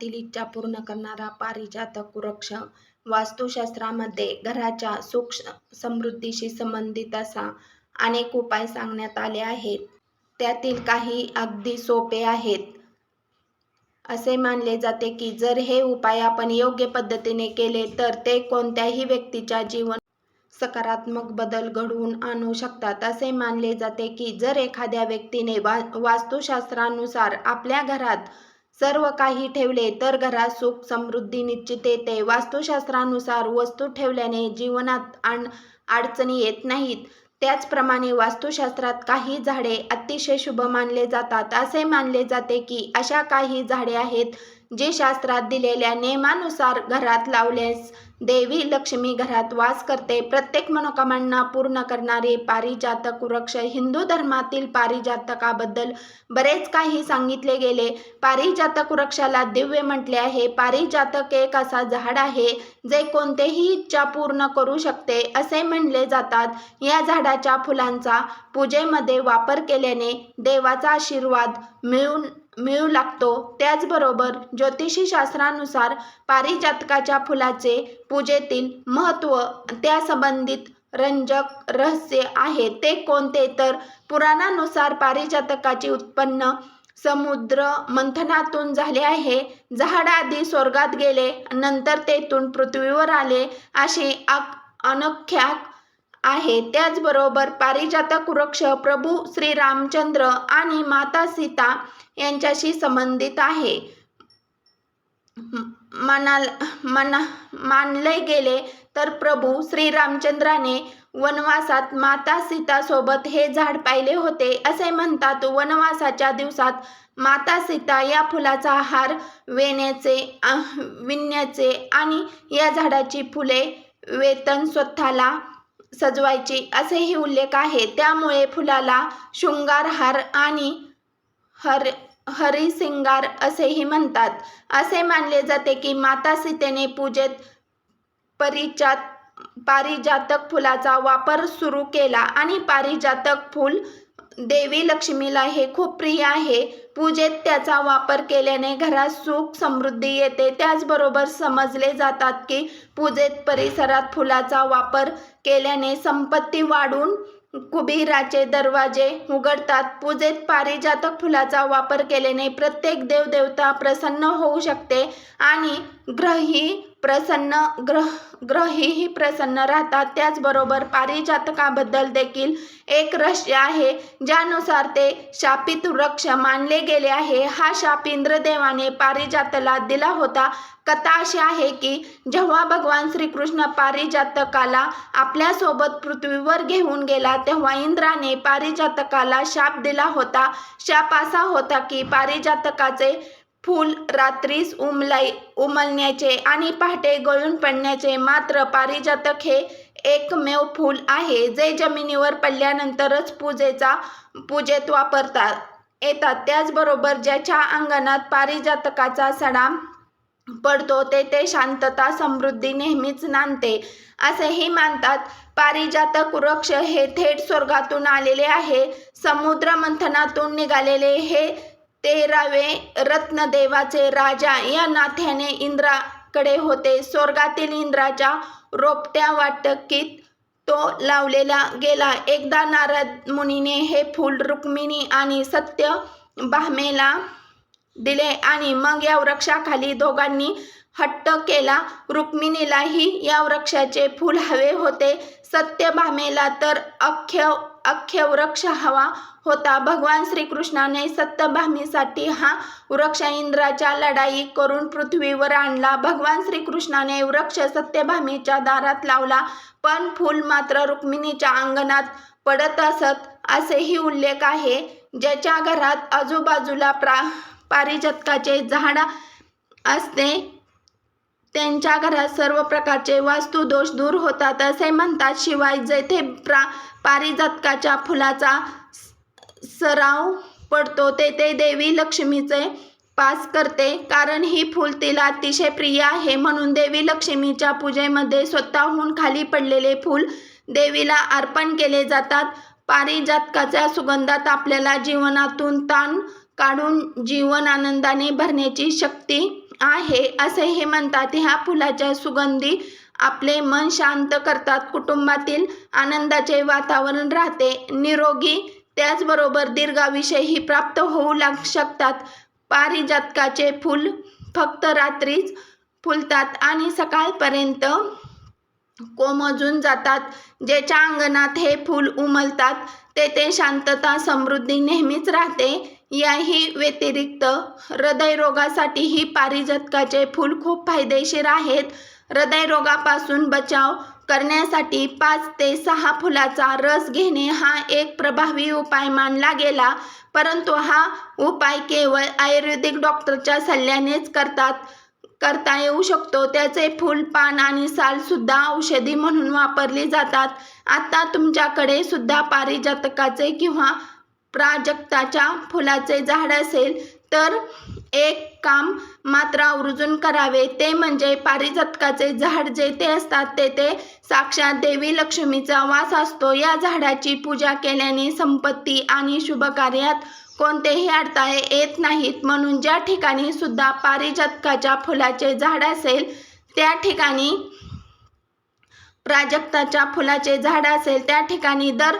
मनातील इच्छा पूर्ण करणारा पारिजातक वृक्ष वास्तुशास्त्रामध्ये घराच्या सुख समृद्धीशी संबंधित असा अनेक उपाय सांगण्यात आले आहेत. त्यातील काही अगदी सोपे आहेत. असे मानले जाते की जर हे उपाय आपण योग्य पद्धतीने केले तर ते कोणत्याही व्यक्तीच्या जीवन सकारात्मक बदल घडवून आणू शकतात. असे मानले जाते की जर एखाद्या व्यक्तीने वा वास्तुशास्त्रानुसार आपल्या घरात सर्व काही ठेवले तर घरात सुख समृद्धी निश्चित येते. वास्तुशास्त्रानुसार वस्तू ठेवल्याने जीवनात आण अडचणी येत नाहीत. त्याचप्रमाणे वास्तुशास्त्रात काही झाडे अतिशय शुभ मानले जातात. असे मानले जाते की अशा काही झाडे आहेत जे शास्त्रात दिलेल्या नियमानुसार घरात लावल्यास देवी लक्ष्मी घरात वास करते. प्रत्येक मनोकामना पूर्ण करणारे पारिजातक वृक्ष हिंदू धर्मातील पारिजातकाबद्दल बरेच काही सांगितले गेले. पारिजातक वृक्षाला दिव्य म्हटले आहे. पारिजातक एक असा झाड आहे जे कोणतेही इच्छा पूर्ण करू शकते असे म्हणले जातात. या झाडाच्या फुलांचा पूजेमध्ये वापर केल्याने देवाचा आशीर्वाद मिळून मिळू लागतो. त्याचबरोबर ज्योतिषी शास्त्रानुसार पारिजातकाच्या फुलाचे पूजेतील महत्त्व त्या संबंधित रंजक रहस्य आहे. ते कोणते? तर पुराणानुसार पारिजातकाचे उत्पन्न समुद्र मंथनातून झाले आहे. झाड आधी स्वर्गात गेले नंतर तेथून पृथ्वीवर आले. असे अनख्या आहे. त्याचबरोबर पारिजातक वृक्ष प्रभू श्रीरामचंद्र आणि माता सीता यांच्याशी संबंधित आहे. मनाल मना मानले गेले तर प्रभू श्रीरामचंद्राने वनवासात माता सीतासोबत हे झाड पाहिले होते. असे म्हणतात वनवासाच्या दिवसात माता सीता या फुलाचा हार वेण्याचे विणण्याचे आणि या झाडाची फुले वेतन स्वतःला सजवायची असेही उल्लेख आहे. त्यामुळे फुलाला शृंगारहार आणि हर हरिसिंगार असेही म्हणतात. असे मानले जाते की माता सीतेने पूजेत परिचात पारिजातक फुलाचा वापर सुरू केला आणि पारिजातक फूल देवी लक्ष्मीला हे खूप प्रिय आहे. पूजेत त्याचा वापर केल्याने घरात सुख समृद्धी येते. त्याचबरोबर समजले जातात की पूजेत परिसरात फुलाचा वापर केल्याने संपत्ती वाढून कुबीराचे दरवाजे उघडतात. पूजेत पारिजातक फुलाचा वापर केल्याने प्रत्येक देवदेवता प्रसन्न होऊ शकते आणि ग्रही प्रसन्न ग्रह ग्रहीही प्रसन्न राहतात. त्याचबरोबर पारिजातकाबद्दल देखील एक रहस्य आहे ज्यानुसार ते शापित वृक्ष मानले गेले आहे. हा शाप इंद्रदेवाने पारिजातला दिला होता. कथा अशी आहे की जेव्हा भगवान श्रीकृष्ण पारिजातकाला आपल्यासोबत पृथ्वीवर घेऊन गेला तेव्हा इंद्राने पारिजातकाला शाप दिला होता. शाप असा होता की पारिजातकाचे फूल रात्रीस उमलाई उमलण्याचे आणि पहाटे गळून पडण्याचे मात्र पारिजातक हे एकमेव फूल आहे जे जमिनीवर पडल्यानंतरच पूजेचा पूजेत वापरतात. येतात. त्याचबरोबर ज्याच्या अंगणात पारिजातकाचा सडा पडतो तेथे शांतता समृद्धी नेहमीच नांदते. असेही मानतात. पारिजातक वृक्ष हे थेट स्वर्गातून आलेले आहे. समुद्र मंथनातून निघालेले हे तेरावे रत्नदेवाचे राजा या नाथ्याने इंद्राकडे होते. स्वर्गातील इंद्राच्या रोपट्या वाटकीत तो लावलेला गेला. एकदा नारद मुनीने हे फूल रुक्मिणी आणि सत्य भामेला दिले आणि मग या वृक्षाखाली दोघांनी हट्ट केला. रुक्मिणीलाही या वृक्षाचे फूल हवे होते. सत्यभामेला तर अख्य अख्य वृक्ष हवा होता. भगवान श्रीकृष्णाने सत्यभामीसाठी हा वृक्ष इंद्राच्या लढाई करून पृथ्वीवर आणला. भगवान श्रीकृष्णाने वृक्ष सत्यभामीच्या दारात लावला. पण फूल मात्र रुक्मिणीच्या अंगणात पडत असत असेही उल्लेख आहे. ज्याच्या घरात आजूबाजूला प्रा पारिजातकाचे झाड असते त्यांच्या घरात सर्व प्रकारचे वास्तुदोष दूर होतात असे म्हणतात. शिवाय जेथे प्रा पारिजातकाच्या फुलाचा सराव पडतो तेथे देवी लक्ष्मीचे पास करते. कारण ही फूल तिला अतिशय प्रिय आहे. म्हणून देवी लक्ष्मीच्या पूजेमध्ये स्वतःहून खाली पडलेले फूल देवीला अर्पण केले जातात. पारिजातकाच्या सुगंधात आपल्याला जीवनातून ताण काढून जीवन आनंदाने भरण्याची शक्ती आहे असे हे म्हणतात. ह्या फुलाच्या सुगंधी आपले मन शांत करतात. कुटुंबातील आनंदाचे वातावरण राहते. निरोगी त्याचबरोबर दीर्घाविषयही प्राप्त होऊ लाग शकतात. पारिजातकाचे फूल फक्त रात्रीच फुलतात आणि सकाळपर्यंत कोमजून जातात. ज्याच्या अंगणात हे फूल उमलतात तेथे शांतता समृद्धी नेहमीच राहते. याही व्यतिरिक्त हृदयरोगासाठीही पारिजातकाचे फूल खूप फायदेशीर आहेत. हृदयरोगापासून बचाव करण्यासाठी पाच ते सहा फुलाचा रस घेणे हा एक प्रभावी उपाय मानला गेला परंतु हा उपाय केवळ आयुर्वेदिक डॉक्टरच्या सल्ल्यानेच करतात करता येऊ शकतो. त्याचे फूल पान आणि साल सुद्धा औषधी म्हणून वापरली जातात. आता तुमच्याकडे सुद्धा पारिजातकाचे किंवा प्राजक्ताच्या फुलाचे झाड असेल तर एक काम मात्र आवर्जून करावे. ते म्हणजे पारिजातकाचे झाड जेथे असतात तेथे साक्षात देवी लक्ष्मीचा वास असतो. या झाडाची पूजा केल्याने संपत्ती आणि शुभ कार्यात कोणतेही अडथळे येत नाहीत. म्हणून ज्या ठिकाणी सुद्धा पारिजातकाच्या फुलाचे झाड असेल त्या ठिकाणी प्राजक्ताच्या फुलाचे झाड असेल त्या ठिकाणी दर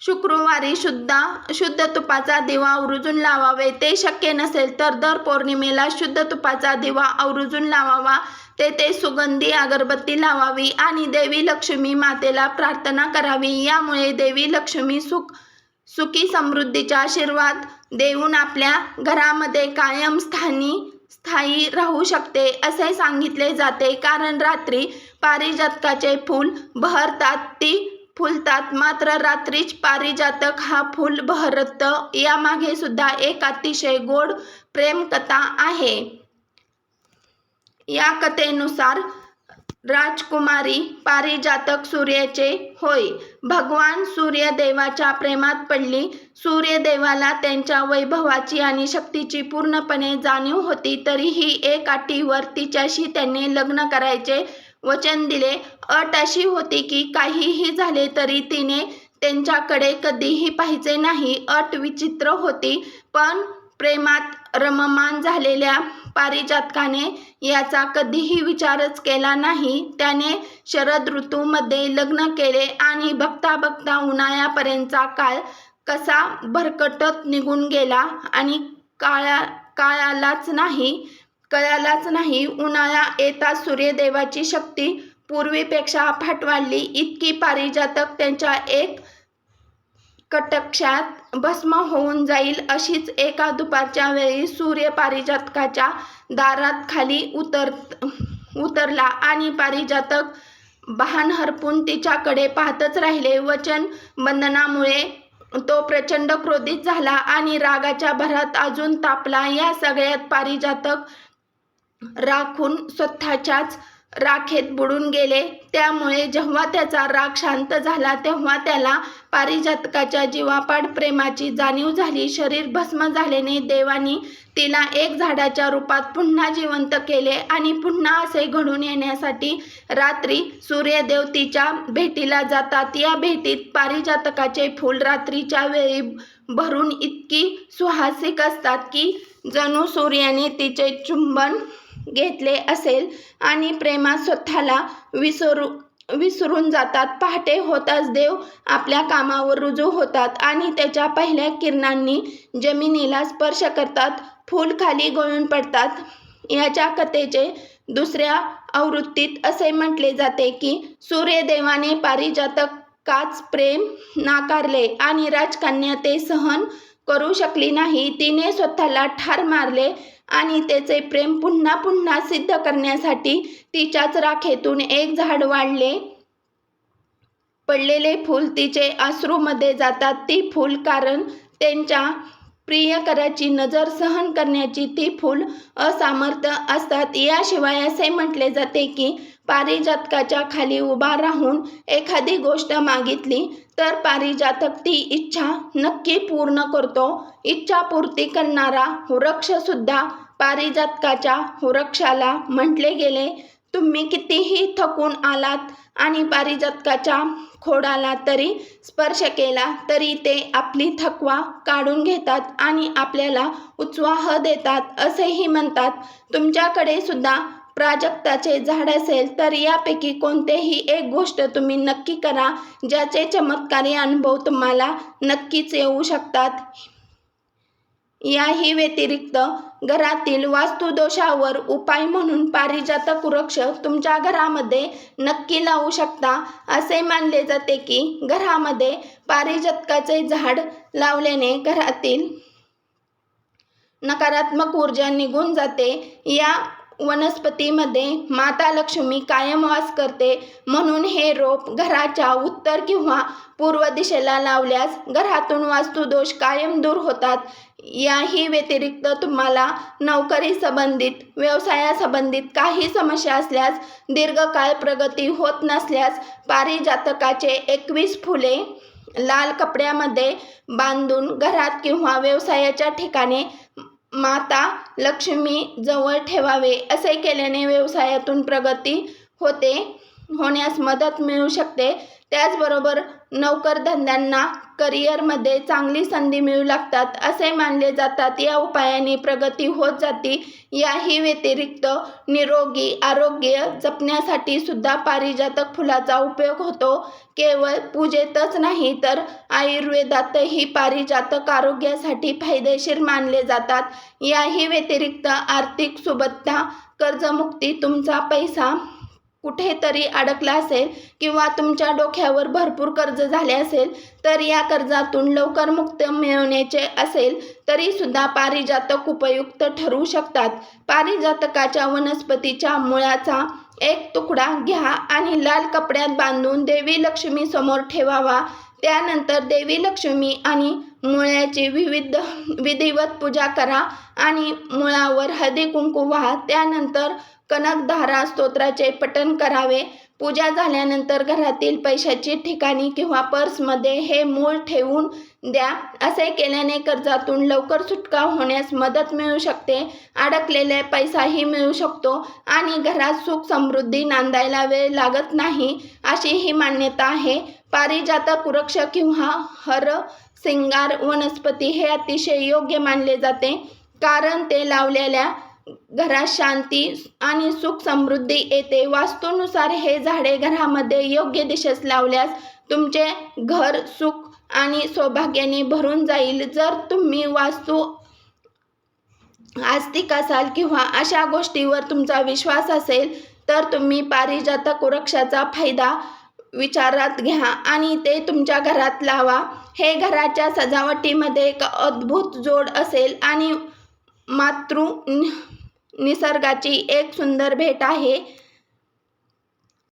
शुक्रवारी शुद्ध शुद्ध तुपाचा दिवा आवर्जून लावावे. ते शक्य नसेल तर दर पौर्णिमेला शुद्ध तुपाचा दिवा आवर्जून लावावा. तेथे सुगंधी अगरबत्ती लावावी आणि देवी लक्ष्मी मातेला प्रार्थना करावी. यामुळे देवी लक्ष्मी सुख सुखी समृद्धीचा आशीर्वाद देऊन आपल्या घरामध्ये कायम स्थानी स्थायी राहू शकते असे सांगितले जाते. कारण रात्री पारिजातकाचे फूल बहरतात ती फुलतात. मात्र रात्रीच पारिजातक हा फुल बहरत यामागे सुद्धा एक अतिशय गोड प्रेमकथा आहे. या कथेनुसार राजकुमारी पारिजातक सूर्याचे होय. भगवान सूर्यदेवाच्या प्रेमात पडली. सूर्यदेवाला त्यांच्या वैभवाची आणि शक्तीची पूर्णपणे जाणीव होती. तरीही एक अटीवर तिच्याशी त्यांनी लग्न करायचे वचन दिले. अट अशी होती की काहीही झाले तरी तिने त्यांच्याकडे कधीही पाहिजे नाही. अट विचित्र होती पण प्रेमात रममान झालेल्या पारिजातकाने याचा कधीही विचारच केला नाही. त्याने शरद ऋतूमध्ये लग्न केले आणि बघता बघता उन्हाळ्यापर्यंतचा काळ कसा भरकटत निघून गेला. आणि काळा काळालाच नाही कळालाच नाही. उन्हाळा येता सूर्यदेवाची शक्ती पूर्वीपेक्षा अफाट वाढली इतकी पारिजातक त्यांच्या एक कटक्षात भस्म होऊन जाईल अशीच एका दुपारच्या वेळी सूर्य पारिजातकाच्या दारात खाली उतर उतरला आणि पारिजातक बहान हरपून तिच्याकडे पाहतच राहिले. वचन बंधनामुळे तो प्रचंड क्रोधित झाला आणि रागाच्या भरात अजून तापला. या सगळ्यात पारिजातक राखून स्वतःच्याच राखेत बुडून गेले. त्यामुळे जेव्हा त्याचा राग शांत झाला तेव्हा त्याला पारिजातकाच्या जीवापाड प्रेमाची जाणीव झाली. शरीर भस्म झाल्याने देवानी तिला एक झाडाच्या रूपात पुन्हा जिवंत केले आणि पुन्हा असे घडून येण्यासाठी रात्री सूर्यदेव तिच्या भेटीला जातात. या भेटीत पारिजातकाचे फूल रात्रीच्या वेळी भरून इतकी सुहासिक असतात की जणू सूर्याने तिचे चुंबन घेतले असेल आणि प्रेमात स्वतःला विसरू विसरून जातात. पहाटे होताच देव आपल्या कामावर रुजू होतात आणि त्याच्या पहिल्या किरणांनी जमिनीला स्पर्श करतात. फूल खाली गळून पडतात. याच्या कथेचे दुसऱ्या आवृत्तीत असे म्हटले जाते की सूर्यदेवाने पारिजातकाच प्रेम नाकारले आणि राजकन्या ते सहन करू शकली नाही. तिने स्वतःला ठार मारले आणि त्याचे प्रेम पुन्हा पुन्हा सिद्ध करण्यासाठी तिच्याच राखेतून एक झाड वाढले. पडलेले फूल तिचे अश्रूमध्ये जातात. ती फूल कारण त्यांच्या प्रियकराची नजर सहन करण्याची ती फूल असामर्थ असतात. याशिवाय असे म्हटले जाते की पारिजातकाच्या खाली उभा राहून एखादी गोष्ट मागितली तर पारिजातक ती इच्छा नक्की पूर्ण करतो. इच्छापूर्ती करणारा हुरक्षसुद्धा पारिजातकाच्या हुरक्षाला म्हटले गेले. तुम्ही कितीही थकून आलात आणि पारिजातकाच्या खोडाला तरी स्पर्श केला तरी ते आपली थकवा काढून घेतात आणि आपल्याला उत्साह देतात असेही म्हणतात. तुमच्याकडे सुद्धा प्राजक्ताचे झाड असेल तर यापैकी कोणतेही एक गोष्ट तुम्ही नक्की करा ज्याचे चमत्कारी अनुभव तुम्हाला नक्कीच येऊ शकतात. याही व्यतिरिक्त घरातील वास्तुदोषावर उपाय म्हणून पारिजातक वृक्ष तुमच्या घरामध्ये नक्की लावू शकता. असे मानले जाते की घरामध्ये पारिजातकाचे झाड लावल्याने घरातील नकारात्मक ऊर्जा निघून जाते. या वनस्पतीमध्ये माता लक्ष्मी कायम वास करते. म्हणून हे रोप घराच्या उत्तर किंवा पूर्व दिशेला लावल्यास घरातून वास्तुदोष कायम दूर होतात. याही व्यतिरिक्त तुम्हाला नोकरी संबंधित व्यवसायासंबंधित काही समस्या असल्यास दीर्घकाळ प्रगती होत नसल्यास पारिजातकाचे एकवीस फुले लाल कपड्यामध्ये बांधून घरात किंवा व्यवसायाच्या ठिकाणी माता लक्ष्मी जवळ ठेवावे असे केल्याने व्यवसायातून प्रगती होते होण्यास मदत मिळू शकते. त्याचबरोबर नोकरधंद्यांना करिअरमध्ये चांगली संधी मिळू लागतात असे मानले जातात. या उपायाने प्रगती होत जाते. याही व्यतिरिक्त निरोगी आरोग्य जपण्यासाठी सुद्धा पारिजातक फुलाचा उपयोग होतो. केवळ पूजेतच नाही तर आयुर्वेदातही पारिजातक आरोग्यासाठी फायदेशीर मानले जातात. याही व्यतिरिक्त आर्थिक सुबत्ता कर्जमुक्ती तुमचा पैसा कुठेतरी अडकला असेल किंवा तुमच्या डोक्यावर भरपूर कर्ज झाले असेल तर या कर्जातून लवकर मुक्त मिळवण्याचे असेल तरीसुद्धा पारिजातक उपयुक्त ठरू शकतात. पारिजातकाच्या वनस्पतीच्या मुळाचा एक तुकडा घ्या आणि लाल कपड्यात बांधून देवी लक्ष्मी समोर ठेवावा. त्यानंतर देवी लक्ष्मी आणि मुळ्याची विविध विधिवत पूजा करा आणि मुळावर हळदी कुंकू व्हा. त्यानंतर कनकधारा स्तोत्राचे पठण करावे. पूजा झाल्यानंतर घरातील पैशाची ठिकाणी किंवा पर्समध्ये हे मूळ ठेवून द्या. असे केल्याने कर्जातून लवकर सुटका होण्यास मदत मिळू शकते. अडकलेले पैसाही मिळू शकतो आणि घरात सुख समृद्धी नांदायला वेळ लागत नाही अशी ही मान्यता आहे. पारिजातक वृक्ष किंवा हर सिंगार वनस्पती हे अतिशय योग्य मानले जाते कारण ते लावलेल्या घरात शांती आणि सुख समृद्धी येते. वास्तूनुसार हे झाडे घरामध्ये योग्य दिशेस लावल्यास तुमचे घर सुख आणि सौभाग्याने भरून जाईल. जर तुम्ही वास्तू आस्तिक असाल किंवा अशा गोष्टीवर तुमचा विश्वास असेल तर तुम्ही पारिजातक वृक्षाचा फायदा विचारात घ्या आणि ते तुमच्या घरात लावा. हे घराच्या सजावटीमध्ये एक अद्भुत जोड असेल आणि मातृ निसर्गाची एक सुंदर भेट आहे.